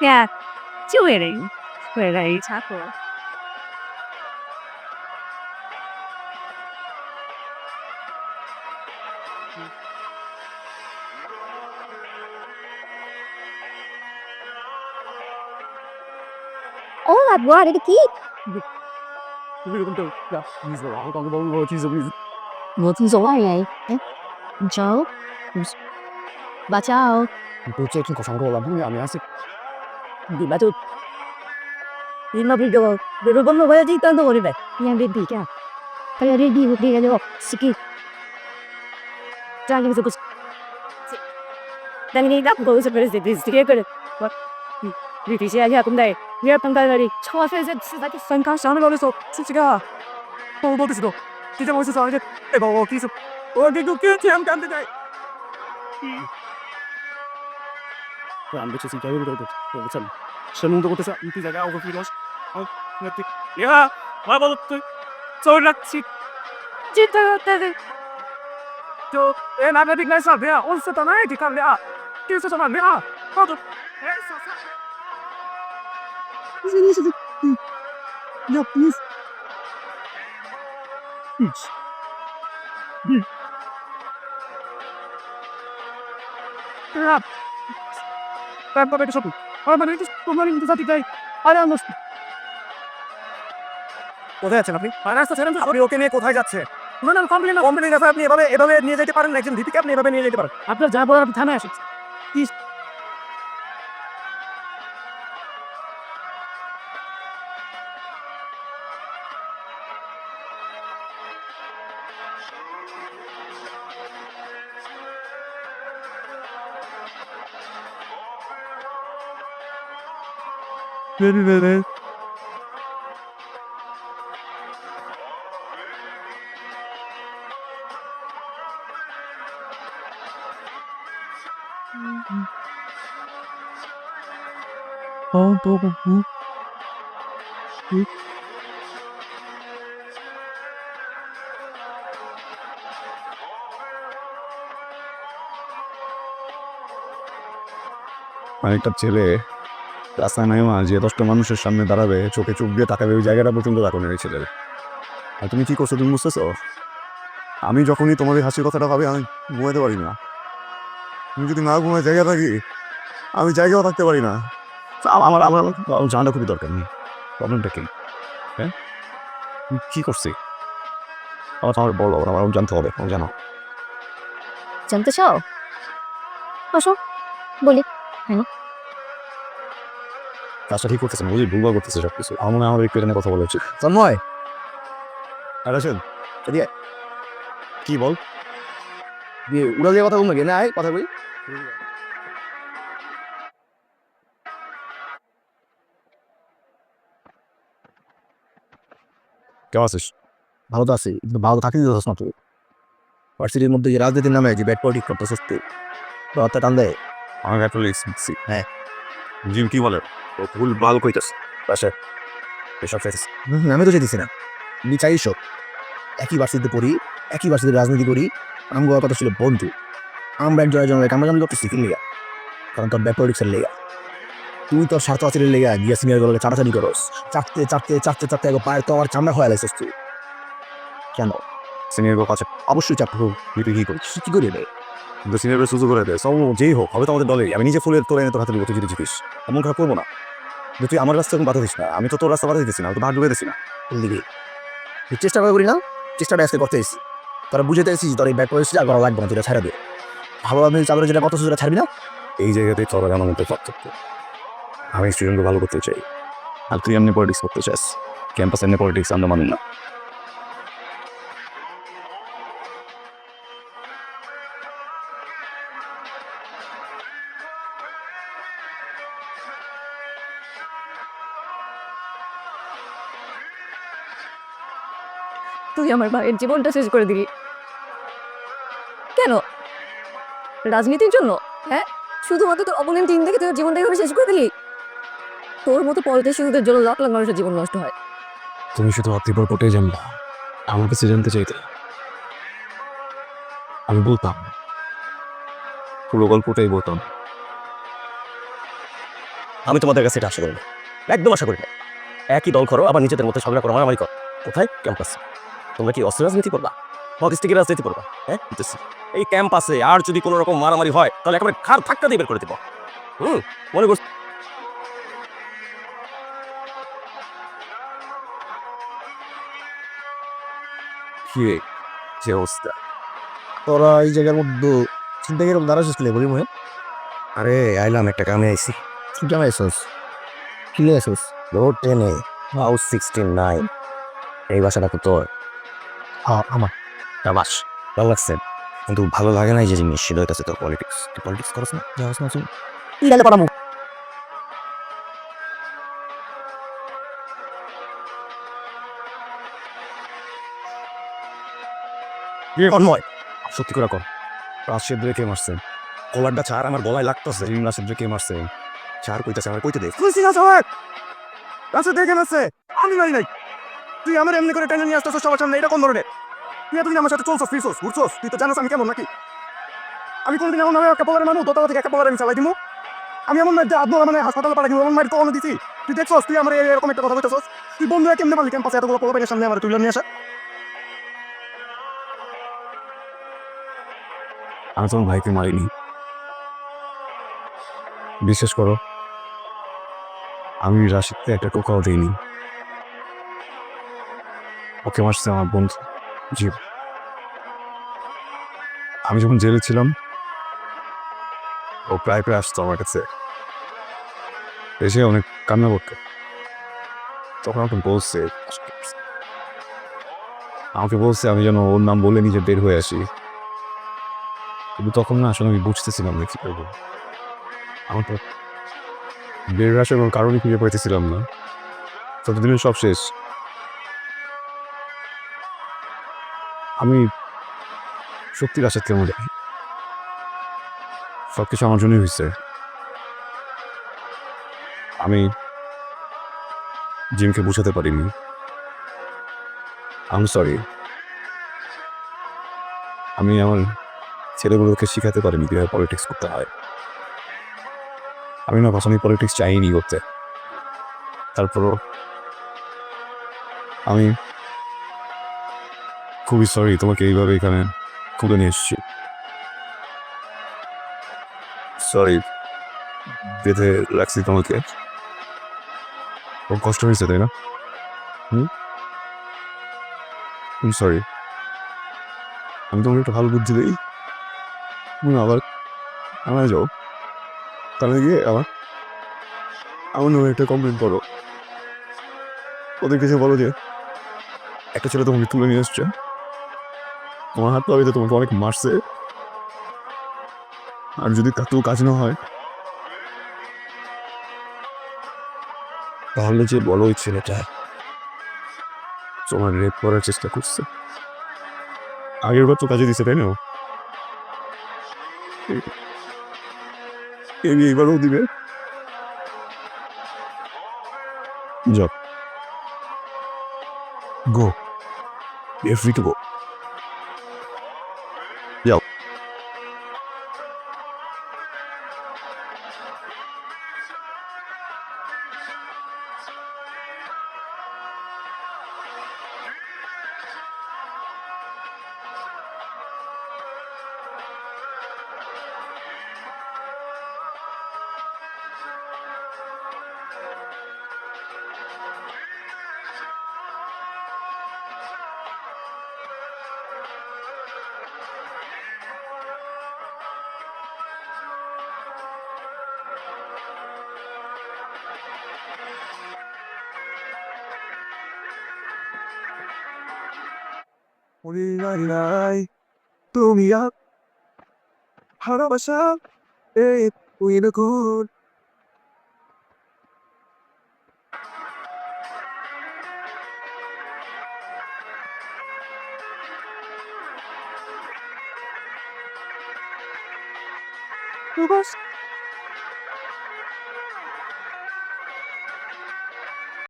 Yeah. Chứ huệ đấy. Huệ đấy chắc rồi. ও বাবা এটা কি তুমি এরকম তো প্লিজ বাবা আমাকে আমাকে বলো প্লিজ প্লিজ বলছি সবাই এই যাও বাঁচাও বলছে একটু কথা বললাম আমি আসি দিবা তো ইমা ভিডিও বেরো বন্ধ হয়ে যাই তাহলে করিবে ইয়া বেবি কা তাহলে রেডি হতে গেল সিকি জানি তো কুছ 당연히 나 그거 서 그래서 디스트리에 그래 뭐 리티시 아니야 근데 왜 판단하리 처와서에서 수다기 선강 샤는 거에서 수지가 어 너도 진짜 멋있어 이제 내가 어디서 어디도 괜히 안 간다 안 붙여 진짜 여기도 그렇잖아 신혼도 못해서 이 Tam bycie sobie robił robić. Wycen. Szanun do kotesa i ty zagrał go chwilę. O, na ty. Ja, ma bo ty. Co na ci? Ci to wtedy. To, e, na pewno nie sam, ja, on se to na jedy, kam ja. Ty se to na, ja. O, to. E, sa, sa. Извини, что ты... Я, please. Please. Please. Please. Ben beni sokun. Ama ben hiç bunların intizat değil. Hala anlaştım. কোথায় আছেন আপনি finance ছেড়েন তো আপনি ওকে নিয়ে কোথায় যাচ্ছে না না কমপ্লেন কমপ্লেন আছে আপনি এভাবে এভাবে নিয়ে যেতে পারেন না একজন ভিপিকে আপনি এভাবে নিয়ে যেতে পারেন আপনার যা বলার আপনি থানায় আসেন verilere Doğru. অনেকটা ছেলে রাস্তায় নাই মা যে দশটা মানুষের সামনে দাঁড়াবে, চোখে চোখ দিয়ে তাকাবে, ওই জায়গাটা পর্যন্ত রাখুন এই ছেলের। আর তুমি কি করছ, তুমি বুঝতেছো? আমি যখনই এই হাসির কথাটা ভাবি, আমি ঘুমাইতে পারি না। তুমি যদি না ঘুমায় জায়গা থাকি, আমি জায়গাও থাকতে পারি না। আমার আমার জানাটা খুবই দরকার নেই প্রবলেমটা কি? হ্যাঁ? কি করছি? আমার আমার বলো, আমার জানতে হবে জানো। জানতে চাও? আসো, বলি কাজটা ঠিক করতেছে না বুঝলি ভুলভাল করতেছে সব কিছু আমার মনে হয় আমার একটু এটা নিয়ে কথা বলা উচিত। তন্ময়! আর আছেন এদিকে কি বল? দিয়ে উড়া দিয়ে কথা বলব না আয় কথা বলি। কেমন আছিস? ভালো তো আছি কিন্তু ভালো থাকতে দিতেছ না তুই। ভার্সিটির মধ্যে যে রাজনীতির নামে যে ব্যাট পলিটিক করতেছিস তুই তো টান দেয় আমার একটা লিখছি হ্যাঁ। জিম কি বলে? ও ভুল ভালো কইতাস পাশে এসব চাইছিস আমি তো চাইতেছি না। আমি চাই সব একই ভার্সিটিতে পড়ি, একই ভার্সিটিতে রাজনীতি করি, আমগো কথা ছিল বন্ধু। আমরা একজন একজনের কামড়াকামি করতেছি কি লেগা। কারণ তোর ব্যাট পলিটিক্সের লেগা। তুই তোর স্বার্থ আচারের লেগা, গিয়া সিনিয়র গুলোকে চাটাচাটি করস। চাটতে চাটতে চাটতে চাটতে একবার পায়ের তো আমার চামড়া হয়ে লাইছিস তুই। কেন? সিনিয়র কাছে অবশ্যই চাপ হোক তুই কি করিস? কি করি রে কিন্তু সিনিয়র সুযোগ করে দেয় সব যেই হোক হবে তো আমাদের দলেই। আমি নিজে ফুলের তোলে এনে তোর হাতে দিব তুই যদি জিতিস। এমন খারাপ করব না। কিন্তু তুই আমার রাস্তা এখন বাধা দিস না। আমি তো তোর রাস্তা বাধা দিতেছি না তো ভাগ ডুবে দিছি না। দিকে তুই চেষ্টা করে করি না? চেষ্টাটা আজকে করতে এসেছি। তোরা বুঝতে এসেছিস তোর এই ব্যাক পলিসি আর করা লাগবে না তুই ছাড়া দে। ভালো আমি চাপের যেটা কত সেটা ছাড়বি না? এই জায়গাতেই তোর আমার মধ্যে পার্থক্য। আমি স্টুডেন্টকে ভালো করতে চাই। আর তুই এমনি পলিটিক্স করতে চাস। ক্যাম্পাস এমনি পলিটিক্স আমরা মানি না। তুই আমার ভাইয়ের জীবনটা শেষ করে দিলি। কেন? রাজনীতির জন্য? হ্যাঁ? শুধুমাত্র তোর অপোনেন্ট টিম থেকে তোর জীবনটাকে এভাবে শেষ করে দিলি? তোর মতো পলিটিশিয়ানদের জন্য লাখ লাখ মানুষের জীবন নষ্ট হয়। তুমি শুধু অতীবর কোটেই জানবা আমার কাছে জানতে চাইতে। আমি বলতাম। পুরো গল্পটাই বলতাম। আমি তোমাদের কাছে এটা আশা করি না। একদম আশা করি না। একই দল করো আবার নিজেদের মধ্যে ঝগড়া করো মারামারি করো। কোথায়? ক্যাম্পাসে। তোমরা কি অস্ত্র রাজনীতি করবা? হকিস্টিকের রাজনীতি করবা? হ্যাঁ। এই ক্যাম্পাসে আর যদি কোনো রকম মারামারি হয় তাহলে একেবারে খার ধাক্কা দিয়ে বের করে দিব। হুম? মনে করছি কি যে অবস্থা। তোরা এই জায়গার মধ্যে চিন্তা কীরকম দাঁড়াচ্ছিস কিলে বলি মনে আরে আইলাম একটা কামে রোড টেনে হাউস সিক্সটিন নাইন এই বাসাটা তো তোর। হ্যাঁ আমার। বাস। ভালো লাগছে। কিন্তু ভালো লাগে না যে জিনিস সেটা হইতেছে তোর পলিটিক্স তুই পলিটিক্স করছ না? যাওয়াস না শুন ইরালে পড়ামু? অন্যয় সত্যি করে কর। রাশেদ কে মারছে? কলারটা চার আমার গলায় লাগতেছে। রাশেদ কে মারছে? চার কইতাছে আমার কইতে দে। খুশি না সবাই রাশেদ দেখে মারছে? আমি মারি নাই। তুই আমার এমনি করে টেনে নিয়ে আসতেছ সবার সামনে? এটা কোন ধরনের? তুই এতদিন আমার সাথে চলছস, ফিরছস, ঘুরছস, তুই তো জানাস আমি কেমন নাকি? আমি কোনদিন এমন ভাবে একটা পলারের মানুষ দোতলা থেকে একটা পলার আমি চালাই দিমু? আমি এমন মার আদম মানে হাসপাতালে পাঠাই দিব এমন মার কখনো দিছি। তুই দেখছস, তুই আমার এরকম একটা কথা কইতেছস? তুই বন্ধু কেমনে পারলি ক্যাম্পাসে এতগুলো পোলাপেনের সামনে আমার তুলে নিয়ে আসা? আমি তোমার ভাইকে মারিনি। বিশ্বাস করো, আমি রাশিদকে একটা টোকাও দিইনি। ওকে মারছে আমার বন্ধু জীব আমি যখন জেলে ছিলাম, ও প্রায় প্রায় আসতো আমার কাছে। এসে অনেক কান্না করতো। তখন আমাকে বলছে আমাকে বলছে, আমি যেন ওর নাম বলে নিজে বের হয়ে আসি। কিন্তু তখন না আসলে আমি বুঝতেছিলাম না কি করব। আমার তো বের আসার কোনো কারণই খুঁজে পাইতেছিলাম না। ততদিনে সব শেষ। আমি সত্যি আসার কেমন দেখি সব কিছু আমার জন্যই হয়েছে। আমি জিমকে বোঝাতে পারিনি। আমি সরি আমি আমার ছেলেগুলোকে শিখাতে পারিনি কীভাবে পলিটিক্স করতে হয়। আমি না কখনোই পলিটিক্স চাইনি করতে। তারপরও আমি খুবই সরি তোমাকে এইভাবে এখানে খুলে নিয়ে এসেছি। সরি বেঁধে রাখছি তোমাকে। খুব কষ্ট হয়েছে, তাই না? হুম? সরি আমি তোমাকে একটা ভালো বুদ্ধি দিই। তুমি আবার আমার যাও। তাহলে গিয়ে আবার আমার নামে একটা কমপ্লেন করো। ওদের কাছে বলো যে, একটা ছেলে তোমাকে তুলে নিয়ে এসছে। তোমার হাত পাবিতে তোমাকে অনেক মারছে। আর যদি তাতেও কাজ না হয়, তাহলে যে বলো ওই ছেলেটা তোমার রেপ করার চেষ্টা করছে। আগের বার তো কাজে দিছে, তাই না? এইবারও দিবে? যাও। গো ফ্রি টু গো নাই তুমি আর ভালোবাসা এই তুই দেখুন বাস